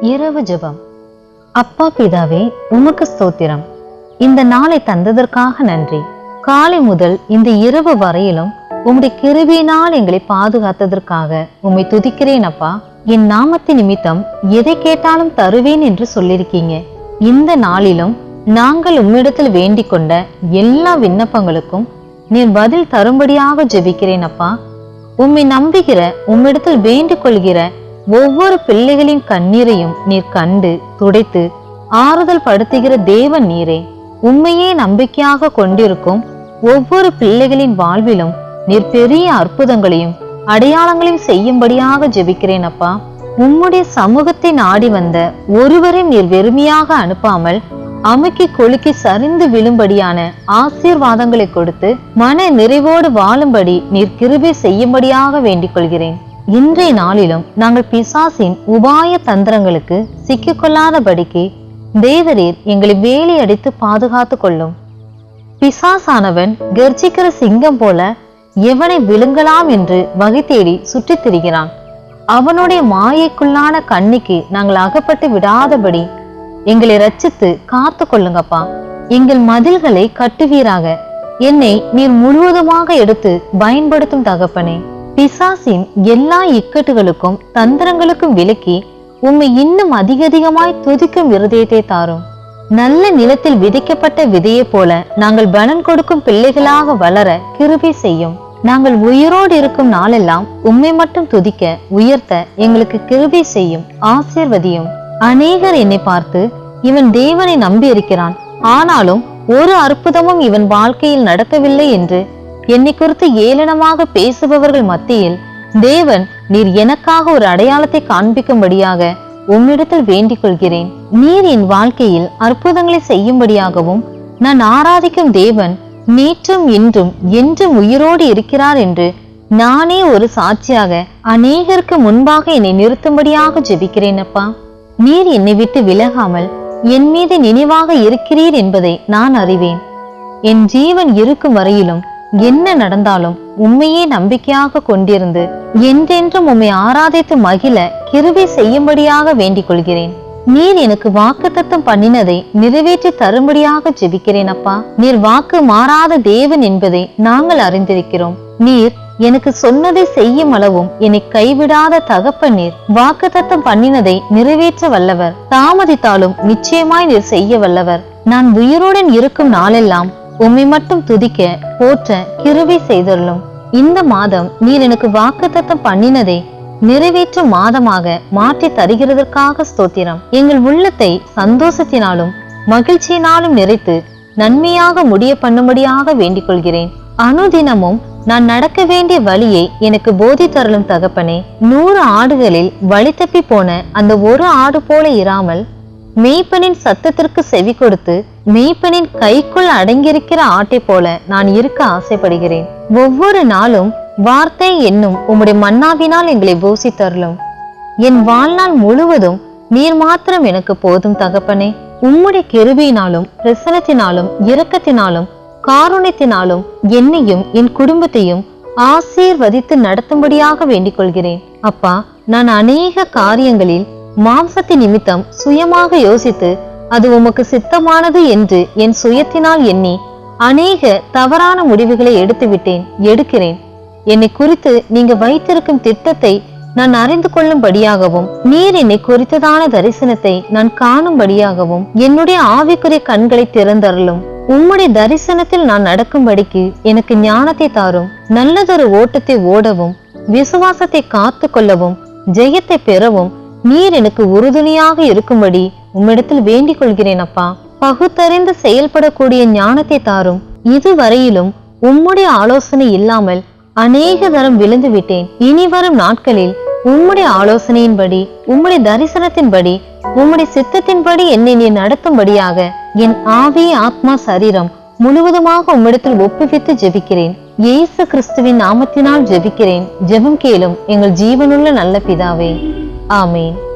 இரவு ஜெபம். அப்பா பிதாவே உமக்கு ஸ்தோத்திரம். இந்த நாளை தந்ததற்காக நன்றி. காலை முதல் இந்த இரவு வரையிலும் உம்முடைய கிருபியினால் எங்களை பாதுகாத்ததற்காக உம்மை துதிக்கிறேன் அப்பா. என் நாமத்து நிமித்தம் எதை கேட்டாலும் தருவேன் என்று சொல்லியிருக்கீங்க. இந்த நாளிலும் நாங்கள் உம்மிடத்தில் வேண்டிக் கொண்ட எல்லா விண்ணப்பங்களுக்கும் நீர் பதில் தரும்படியாக ஜெபிக்கிறேன் அப்பா. உம்மை நம்புகிற உம்மிடத்தில் வேண்டிக் கொள்கிற ஒவ்வொரு பிள்ளைகளின் கண்ணீரையும் நீர் கண்டு துடைத்து ஆறுதல் படுத்துகிற தேவன் நீரே உண்மையே நம்பிக்கையாக கொண்டிருக்கும் ஒவ்வொரு பிள்ளைகளின் வாழ்விலும் நீர் பெரிய அற்புதங்களையும் அடையாளங்களையும் செய்யும்படியாக ஜெபிக்கிறேன் அப்பா. உம்முடைய சமூகத்தை நாடி வந்த ஒருவரையும் நீர் வெறுமையாக அனுப்பாமல் அமுக்கி கொழுக்கி சரிந்து விழும்படியான ஆசீர்வாதங்களை கொடுத்து மன நிறைவோடு வாழும்படி நீர் கிருபை செய்யும்படியாக வேண்டிக் கொள்கிறேன். இன்றைய நாளிலும் நாங்கள் பிசாசின் உபாய தந்திரங்களுக்கு சிக்கிக்கொள்ளாதபடிக்கு தேவரீர் எங்களை வேலி அடித்து பாதுகாத்து கொள்ளும். பிசாசானவன் கர்ஜிக்கிற சிங்கம் போல எவனை விழுங்கலாம் என்று வகை தேடி சுற்றித் திரிகிறான். அவனுடைய மாயைக்குள்ளான கண்ணிக்கு நாங்கள் அகப்பட்டு விடாதபடி எங்களை ரட்சித்து காத்து கொள்ளுங்கப்பா. எங்கள் மதில்களை கட்டுவீராக. என்னை நீர் முழுவதுமாக எடுத்து பயன்படுத்தும் தகப்பனே. பிசாசின் எல்லா இக்கட்டுகளுக்கும் தந்திரங்களுக்கும் விலக்கி உம்மை இன்னும் அதிக அதிகமாய் துதிக்கும் இருதயத்தை தாரும். நல்ல நிலத்தில் விதைக்கப்பட்ட விதையை போல நாங்கள் பலன் கொடுக்கும் பிள்ளைகளாக வளர கிருபை செய்யும். நாங்கள் உயிரோடு இருக்கும் நாளெல்லாம் உம்மை மட்டும் துதிக்க உயர்த்த எங்களுக்கு கிருபை செய்யும் ஆசீர்வதியும். அநேகர் என்னை பார்த்து இவன் தேவனை நம்பி இருக்கிறான் ஆனாலும் ஒரு அற்புதமும் இவன் வாழ்க்கையில் நடக்கவில்லை என்று என்னை குறித்து ஏளனமாக பேசுபவர்கள் மத்தியில் தேவன் நீர் எனக்காக ஒரு அடையாளத்தை காண்பிக்கும்படியாக உம்மிடத்தில் வேண்டிக் கொள்கிறேன். நீர் என் வாழ்க்கையில் அற்புதங்களை செய்யும்படியாகவும் நான் ஆராதிக்கும் தேவன் நேற்றும் இன்றும் என்றும் உயிரோடு இருக்கிறார் என்று நானே ஒரு சாட்சியாக அநேகருக்கு முன்பாக என்னை நிறுத்தும்படியாக ஜெபிக்கிறேன் அப்பா. நீர் என்னை விட்டு விலகாமல் என் மீது நினைவாக இருக்கிறீர் என்பதை நான் அறிவேன். என் ஜீவன் இருக்கும் வரையிலும் என்ன நடந்தாலும் உண்மையே நம்பிக்கையாக கொண்டிருந்து என்றென்றும் உம்மை ஆராதித்து மகிழ கிருபை செய்யும்படியாக வேண்டிக் கொள்கிறேன் நீர் எனக்கு வாக்கு வாக்குத்தத்தம் பண்ணினதை நிறைவேற்றி தரும்படியாக ஜெபிக்கிறேன் அப்பா. நீர் வாக்கு மாறாத தேவன் என்பதை நாங்கள் அறிந்திருக்கிறோம். நீர் எனக்கு சொன்னதை செய்யும் அளவும் என்னை கைவிடாத தகப்ப நீர். வாக்குத்தத்தம் பண்ணினதை நிறைவேற்ற வல்லவர். தாமதித்தாலும் நிச்சயமாய் நீர் செய்ய வல்லவர். நான் உயிருடன் இருக்கும் நாளெல்லாம் உம்மை மட்டும் துதிக்க போற்ற கிருவி செய்தருளும் இந்த மாதம் நீர் எனக்கு வாக்குத்தத்தம் பண்ணினதை நிறைவேற்றும் மாதமாக மாற்றி தருகிறதற்காக ஸ்தோத்திரம். எங்கள் உள்ளத்தை சந்தோஷத்தினாலும் மகிழ்ச்சியினாலும் நிறைத்து நன்மையாக முடிய பண்ணும்படியாக வேண்டிக் கொள்கிறேன் அனுதினமும் நான் நடக்க வேண்டிய வழியை எனக்கு போதி தரலும் தகப்பனே. நூறு ஆடுகளில் வழி தப்பி போன அந்த ஒரு ஆடு போல இராமல் மெய்ப்பனின் சத்தத்திற்கு செவி கொடுத்து மெய்ப்பனின் கைக்குள் அடங்கியிருக்கிற ஆட்டை போல நான் இருக்க ஆசைப்படுகிறேன். ஒவ்வொரு நாளும் வார்த்தை என்னும் உம்முடைய மன்னாவினால் எங்களை போசித்தருளும். என் வாழ்நாள் முழுவதும் நீர் மாத்திரம் எனக்கு போதும் தகப்பனே. உம்முடைய கெருவியினாலும் பிரசனத்தினாலும் இரக்கத்தினாலும் காரணத்தினாலும் என்னையும் என் குடும்பத்தையும் ஆசீர்வதித்து நடத்தும்படியாக வேண்டிக் கொள்கிறேன். அப்பா நான் அநேக காரியங்களில் மாம்சத்து நிமித்தம் சுயமாக யோசித்து அது உமக்கு சித்தமானது என்று என் சுயத்தினால் எண்ணி அநேக தவறான முடிவுகளை எடுத்துவிட்டேன் எடுக்கிறேன். என்னை குறித்து நீங்க வைத்திருக்கும் திட்டத்தை நான் அறிந்து கொள்ளும்படியாகவும் நீர் என்னை குறித்ததான தரிசனத்தை நான் காணும்படியாகவும் என்னுடைய ஆவிக்குரிய கண்களை திறந்தருளும். உம்முடைய தரிசனத்தில் நான் நடக்கும்படிக்கு எனக்கு ஞானத்தை தாரும். நல்லதொரு ஓட்டத்தை ஓடவும் விசுவாசத்தை காத்து கொள்ளவும் ஜெயத்தை பெறவும் நீர் எனக்கு உறுதுணையாக இருக்கும்படி உம்மிடத்தில் வேண்டிக் கொள்கிறேன் அப்பா. பகுத்தறிந்து செயல்படக்கூடிய ஞானத்தை தாரும். இதுவரையிலும் உம்முடைய ஆலோசனை இல்லாமல் அநேக தரம் விழுந்து விட்டேன் இனி வரும் நாட்களில் உம்முடைய ஆலோசனையின்படி உம்முடைய தரிசனத்தின்படி உம்முடைய சித்தத்தின்படி என்னை நீ நடத்தும்படியாக என் ஆவி ஆத்மா சரீரம் முழுவதுமாக உம்மிடத்தில் ஒப்புவித்து ஜெபிக்கிறேன். இயேசு கிறிஸ்துவின் நாமத்தினால் ஜெபிக்கிறேன். ஜெபம் கேளும் எங்கள் ஜீவனுள்ள நல்ல பிதாவே. ആമേൻ